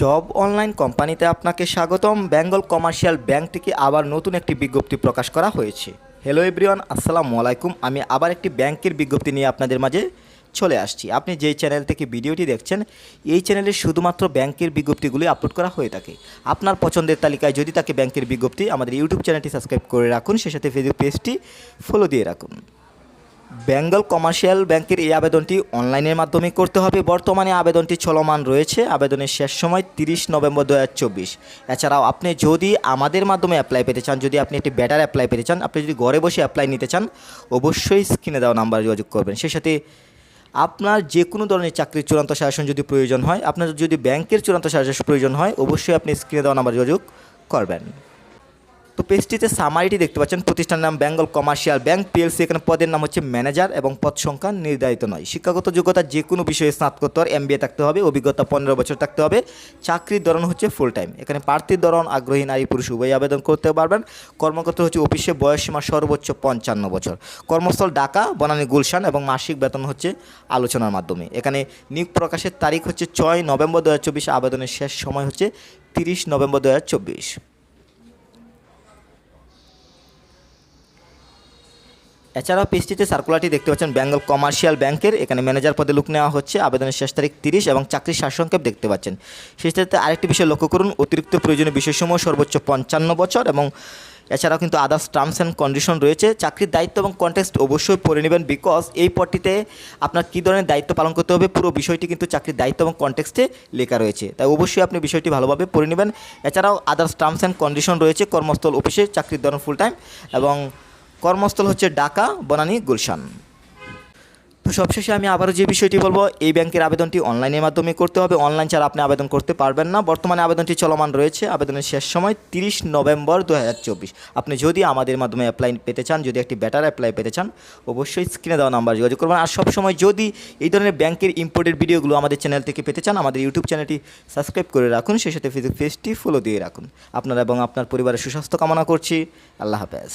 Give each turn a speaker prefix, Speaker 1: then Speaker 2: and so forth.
Speaker 1: Job online কোম্পানিতে আপনাকে স্বাগতম। বেঙ্গল কমার্শিয়াল ব্যাংক থেকে আবার নতুন একটি বিজ্ঞপ্তি প্রকাশ করা হয়েছে। হ্যালো এভরিওয়ান আসসালামু আলাইকুম। আমি আবার একটি ব্যাংকের বিজ্ঞপ্তি নিয়ে আপনাদের মাঝে চলে আসছি। আপনি যেই চ্যানেল থেকে ভিডিওটি দেখছেন, এই চ্যানেলে শুধুমাত্র ব্যাংকের বিজ্ঞপ্তিগুলি আপলোড করা হয়ে থাকে। আপনার পছন্দের তালিকায় যদি তাকে ব্যাংকের বিজ্ঞপ্তি আমাদের ইউটিউব চ্যানেলটি সাবস্ক্রাইব করে রাখুন সে সাথে ফেসবুক পেজটি ফলো দিয়ে রাখুন। বেঙ্গল কমার্শিয়াল ব্যাংকের এই আবেদনটি অনলাইনের মাধ্যমে করতে হবে। বর্তমানে আবেদনটি চলমান রয়েছে। আবেদনের শেষ সময় তিরিশ নভেম্বর দু হাজার চব্বিশ। এছাড়াও আপনি যদি আমাদের মাধ্যমে অ্যাপ্লাই পেতে চান, যদি আপনি একটি ব্যাটার অ্যাপ্লাই পেতে চান, আপনি যদি ঘরে বসে অ্যাপ্লাই নিতে চান, অবশ্যই স্ক্রিনে দেওয়া নাম্বার যোগাযোগ করবেন। সেই সাথে আপনার যে কোনো ধরনের চাকরির চূড়ান্ত শাসন যদি প্রয়োজন হয়, আপনার যদি ব্যাংকের চূড়ান্ত শাসন প্রয়োজন হয়, অবশ্যই আপনি স্ক্রিনে দেওয়া নাম্বার যোগাযোগ করবেন। তো পেজটিতে সামারিটি দেখতে পাচ্ছেন। প্রতিষ্ঠানের নাম বেঙ্গল কমার্শিয়াল ব্যাংক পিএলসি এখানে পদের নাম হচ্ছে ম্যানেজার এবং পদ সংখ্যা নির্ধারিত নয়। শিক্ষাগত যোগ্যতা যে কোনো বিষয়ে স্নাতকোত্তর এমবিএ থাকতে হবে, অভিজ্ঞতা পনেরো বছর থাকতে হবে, চাকরির ধরন হচ্ছে ফুল টাইম এখানে প্রার্থীর ধরন, আগ্রহী নারী, পুরুষ, উভয় আবেদন করতে পারবেন। কর্মকর্তা হচ্ছে অফিসে বয়স সীমা সর্বোচ্চ পঞ্চান্ন বছর। কর্মস্থল ঢাকা, বনানী গুলশান এবং মাসিক বেতন হচ্ছে আলোচনার মাধ্যমে। এখানে নিয়োগ প্রকাশের তারিখ হচ্ছে ছয় নভেম্বর দু হাজার চব্বিশ। আবেদনের শেষ সময় হচ্ছে তিরিশ নভেম্বর দু হাজার চব্বিশ। এছাড়াও পেজটিতে সার্কুলারটি দেখতে পাচ্ছেন বেঙ্গল কমার্শিয়াল ব্যাংকের এখানে ম্যানেজার পদে লুক নেওয়া হচ্ছে। আবেদনের শেষ তারিখ তিরিশ এবং চাকরির সারসংক্ষেপ দেখতে পাচ্ছেন। শেষটাতে আরেকটি বিষয় লক্ষ্য করুন, অতিরিক্ত প্রয়োজনীয় বিষয়সমূহ সর্বোচ্চ পঞ্চান্ন বছর এবং এছাড়াও কিন্তু আদার্স টার্মস অ্যান্ড কন্ডিশন রয়েছে। চাকরির দায়িত্ব এবং কন্টেক্সট অবশ্যই পড়ে নেবেন বিকজ এই পদটিতে আপনার কী ধরনের দায়িত্ব পালন করতে হবে পুরো বিষয়টি কিন্তু চাকরির দায়িত্ব এবং কন্টেক্সটে লেখা রয়েছে। তাই অবশ্যই আপনি বিষয়টি ভালোভাবে পড়ে নেবেন। এছাড়াও আদার্স টার্মস অ্যান্ড কন্ডিশন রয়েছে। কর্মস্থল অফিসে চাকরির ধরন ফুল টাইম এবং কর্মস্থল হচ্ছে ঢাকা, বনানী, গুলশান। তো সবশেষে আমি আবারও যে বিষয়টি বলব, এই ব্যাংকের আবেদনটি অনলাইনের মাধ্যমে করতে হবে। অনলাইন ছাড়া আপনি আবেদন করতে পারবেন না। বর্তমানে আবেদনটি চলমান রয়েছে। আবেদনের শেষ সময় তিরিশ নভেম্বর দু হাজার চব্বিশ। আপনি যদি আমাদের মাধ্যমে অ্যাপ্লাই পেতে চান, যদি একটি বেটার অ্যাপ্লাই পেতে চান, অবশ্যই স্ক্রিনে দেওয়া নাম্বার যোগাযোগ করবেন। আর সবসময় যদি এই ধরনের ব্যাংকের ইম্পোর্টেড ভিডিওগুলো আমাদের চ্যানেল থেকে পেতে চান, আমাদের ইউটিউব চ্যানেলটি সাবস্ক্রাইব করে রাখুন। সেই সাথে ফেসবুক পেজটি ফলো দিয়ে রাখুন। আপনার এবং আপনার পরিবারের সুস্বাস্থ্য কামনা করছি। আল্লাহ হাফেজ।